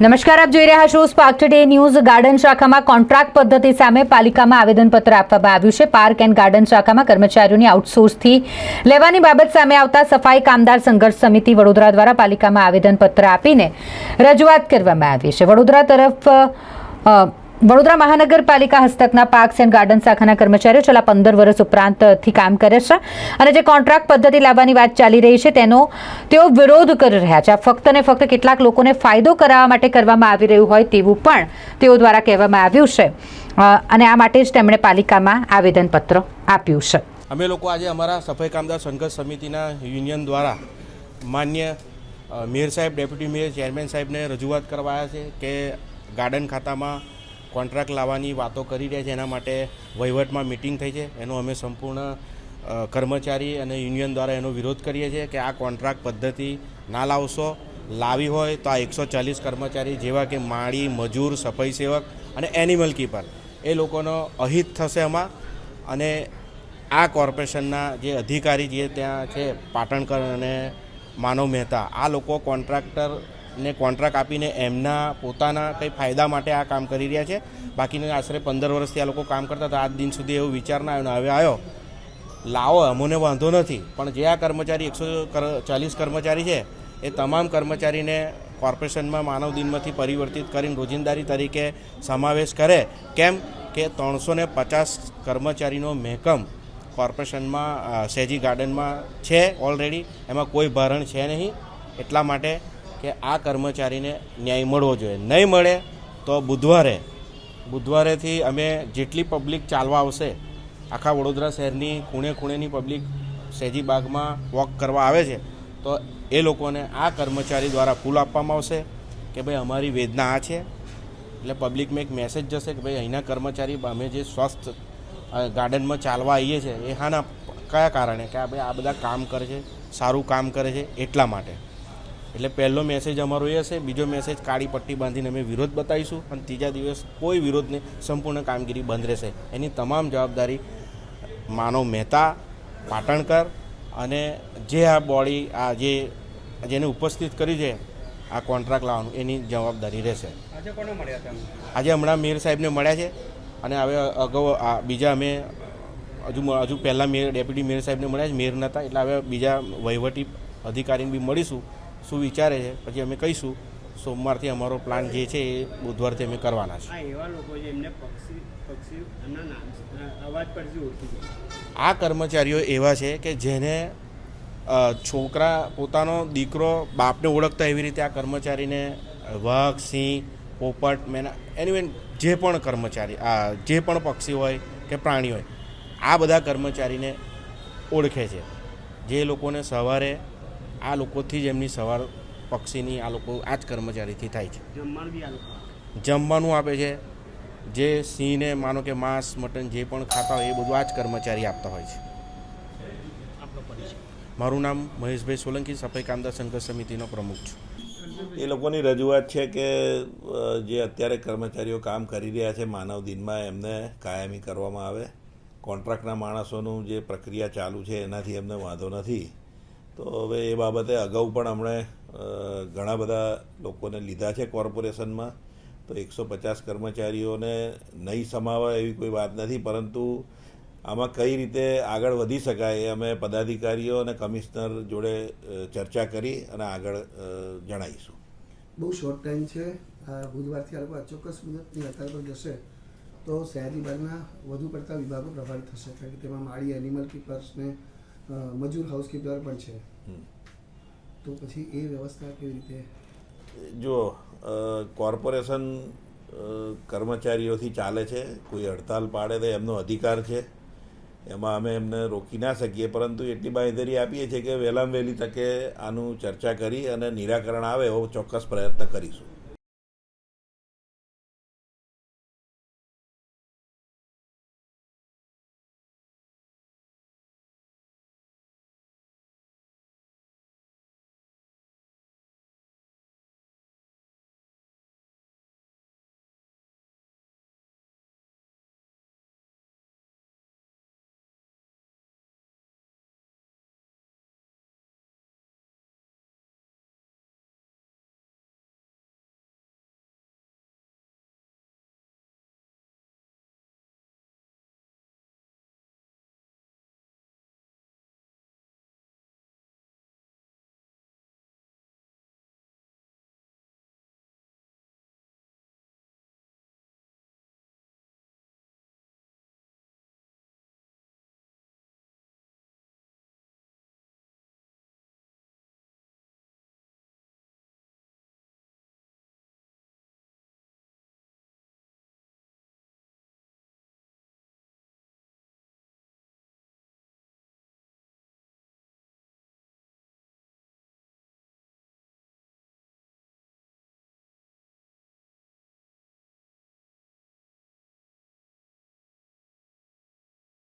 નમસ્કાર, આપ જોઈ રહ્યા છો સ્પાર્ક ટુડે ન્યૂઝ ગાર્ડન શાખામાં કોન્ટ્રાક્ટ પદ્ધતિ સામે પાલિકામાં આવેદનપત્ર આપવામાં આવ્યું છે. પાર્ક એન્ડ ગાર્ડન શાખામાં કર્મચારીઓની આઉટસોર્સથી લેવાની બાબત સામે આવતા સફાઈ કામદાર સંઘર્ષ સમિતિ વડોદરા દ્વારા પાલિકામાં આવેદનપત્ર આપીને રજૂઆત કરવામાં આવી છે. વડોદરા તરફ વડોદરા મહાનગરપાલિકા હસ્તકના પાર્ક્સ એન્ડ ગાર્ડન શાખાના કર્મચારીઓ છેલ્લા પંદર વર્ષ ઉપરાંતથી કામ કરે છે અને જે કોન્ટ્રાક્ટ પદ્ધતિ લાવવાની વાત ચાલી રહી છે તેનો તેઓ વિરોધ કરી રહ્યા છે. આ ફક્ત ને ફક્ત કેટલાક લોકોને ફાયદો કરાવવા માટે કરવામાં આવી રહ્યું હોય તેવું પણ તેઓ દ્વારા કહેવામાં આવ્યું છે. અને આ માટે જ તેમણે પાલિકામાં આવેદનપત્ર આપ્યું છે. અમે લોકો આજે અમારા સફાઈ કામદાર સંઘર્ષ સમિતિના યુનિયન દ્વારા માન્ય મેયર સાહેબ, ડેપ્યુટી મેયર, ચેરમેન સાહેબને રજૂઆત કરવા છે કે ગાર્ડન ખાતામાં કોન્ટ્રાક્ટ લાવવાની વાતો કરી રહ્યા છે, એના માટે વહીવટમાં મિટિંગ થઈ છે. એનો અમે સંપૂર્ણ કર્મચારી અને યુનિયન દ્વારા એનો વિરોધ કરીએ છીએ કે આ કોન્ટ્રાક્ટ પદ્ધતિ ના લાવશો. લાવી હોય તો આ એકસો ચાલીસ કર્મચારી જેવા કે માળી, મજૂર, સફાઈ સેવક અને એનિમલ કીપર એ લોકોનો અહિત થશે એમાં અને આ કોર્પોરેશનના જે અધિકારી જે ત્યાં છે, પાટણકર અને માનવ મહેતા, આ લોકો કોન્ટ્રાક્ટરને કોન્ટ્રાક્ટ આપીને એમના પોતાના કંઈ ફાયદા માટે આ કામ કરી રહ્યા છે. બાકીના આશરે પંદર વર્ષથી આ લોકો કામ કરતા હતા. આજ દિન સુધી એવું વિચાર ના આવ્યો ને હવે આવ્યો. લાવો, અમને વાંધો નથી. પણ જે આ કર્મચારી એકસો ચાલીસ કર્મચારી છે, એ તમામ કર્મચારીને કોર્પોરેશનમાં માનવ દિનમાંથી પરિવર્તિત કરીને રોજિંદારી તરીકે સમાવેશ કરે. કેમ કે ત્રણસો ને પચાસ કર્મચારીનો મહેકમ કોર્પોરેશનમાં શેજી ગાર્ડનમાં છે ઓલરેડી. એમાં કોઈ ભારણ છે નહીં. એટલા માટે કે આ કર્મચારીને ન્યાય મળવો જોઈએ. નહીં મળે તો બુધવારે, બુધવારેથી અમે જેટલી પબ્લિક ચાલવા આવશે, આખા વડોદરા શહેરની ખૂણે ખૂણેની પબ્લિક શેજીબાગમાં વોક કરવા આવે છે, તો એ લોકોને આ કર્મચારી દ્વારા ફૂલ આપવામાં આવશે કે ભાઈ અમારી વેદના આ છે. એટલે પબ્લિકમાં એક મેસેજ જશે કે ભાઈ અહીંના કર્મચારી અમે જે સ્વસ્થ ગાર્ડનમાં ચાલવા આવીએ છીએ, એ હાના કયા કારણે? કે આ ભાઈ આ બધા કામ કરે છે, સારું કામ કરે છે એટલા માટે. એટલે પહેલો મેસેજ અમારો એ હશે બીજો મેસેજ કાળી પટ્ટી બાંધીને અમે વિરોધ બતાવીશું અને ત્રીજા દિવસ કોઈ વિરોધને સંપૂર્ણ કામગીરી બંધ રહેશે. એની તમામ જવાબદારી માનવ મહેતા પાટણકર અને જે આ બોડી આ જે જેને ઉપસ્થિત કરી છે આ કોન્ટ્રાક્ટ લાવવાનું એની જવાબદારી રહેશે. આજે કોને મળ્યા આજે હમણાં મેયર સાહેબને મળ્યા છે અને હવે અગાઉ આ બીજા અમે હજુ હજુ પહેલાં મેયર ડેપ્યુટી મેયર સાહેબને મળ્યા છે મેયર નહોતા એટલે હવે બીજા વહીવટી અધિકારીને બી મળીશું. શું વિચારે છે? પછી અમે કહીશું સોમવારથી અમારો પ્લાન જે છે એ બુધવારથી અમે કરવાના છે. આ કર્મચારીઓ એવા છે કે જેને છોકરા પોતાનો દીકરો બાપને ઓળખતા એવી રીતે આ કર્મચારીને વાઘ સિંહ પોપટ મેના એની જે પણ કર્મચારી આ જે પણ પક્ષી હોય કે પ્રાણી હોય આ બધા કર્મચારીને ઓળખે છે. જે લોકોને સવારે આ લોકોથી જ એમની સવાર પક્ષીની આ લોકો આ જ કર્મચારીથી થાય છે. જમવાનું બી આ લોકો જમવાનું આપે છે. જે સિંહને માનો કે માંસ મટન જે પણ ખાતા હોય એ બધું આ જ કર્મચારી આપતા હોય છે. મારું નામ મહેશભાઈ સોલંકી સફાઈ કામદાર સંઘર્ષ સમિતિનો પ્રમુખ છું. એ લોકોની રજૂઆત છે કે જે અત્યારે કર્મચારીઓ કામ કરી રહ્યા છે માનવ દિનમાં એમને કાયમી કરવામાં આવે. કોન્ટ્રાક્ટના માણસોનું જે પ્રક્રિયા ચાલુ છે એનાથી એમને વાંધો નથી. તો હવે એ બાબતે અગાઉ પણ અમણે ઘણા બધા લોકોને લીધા છે કોર્પોરેશનમાં. તો એકસો પચાસ કર્મચારીઓને નહીં સમાવા એવી કોઈ વાત નથી પરંતુ આમાં કઈ રીતે આગળ વધી શકાય એ અમે પદાધિકારીઓ અને કમિશનર જોડે ચર્ચા કરી અને આગળ જણાવીશું. બહુ શોર્ટ ટાઈમ છે. બુધવારથી આ લોકો અચોક્કસ મુદતની હડતાલ પર જશે તો શહેરી બાગના વધુ પડતા વિભાગો પ્રભાવિત થશે. કારણ કે તેમાં માળી એનિમલ કીપર્સ ને અ, મજૂર હાઉસકીપર પણ છે. તો પછી એ વ્યવસ્થા કેવી રીતે? જો કોર્પોરેશન કર્મચારીઓથી ચાલે છે કોઈ હડતાલ પાડે તો એમનો અધિકાર છે. એમાં અમે એમને રોકી ના શકીએ પરંતુ એટલી બાંયધરી આપીએ છીએ કે વહેલામાં વહેલી તકે આનું ચર્ચા કરી અને નિરાકરણ આવે એવો ચોક્કસ પ્રયત્ન કરીશું.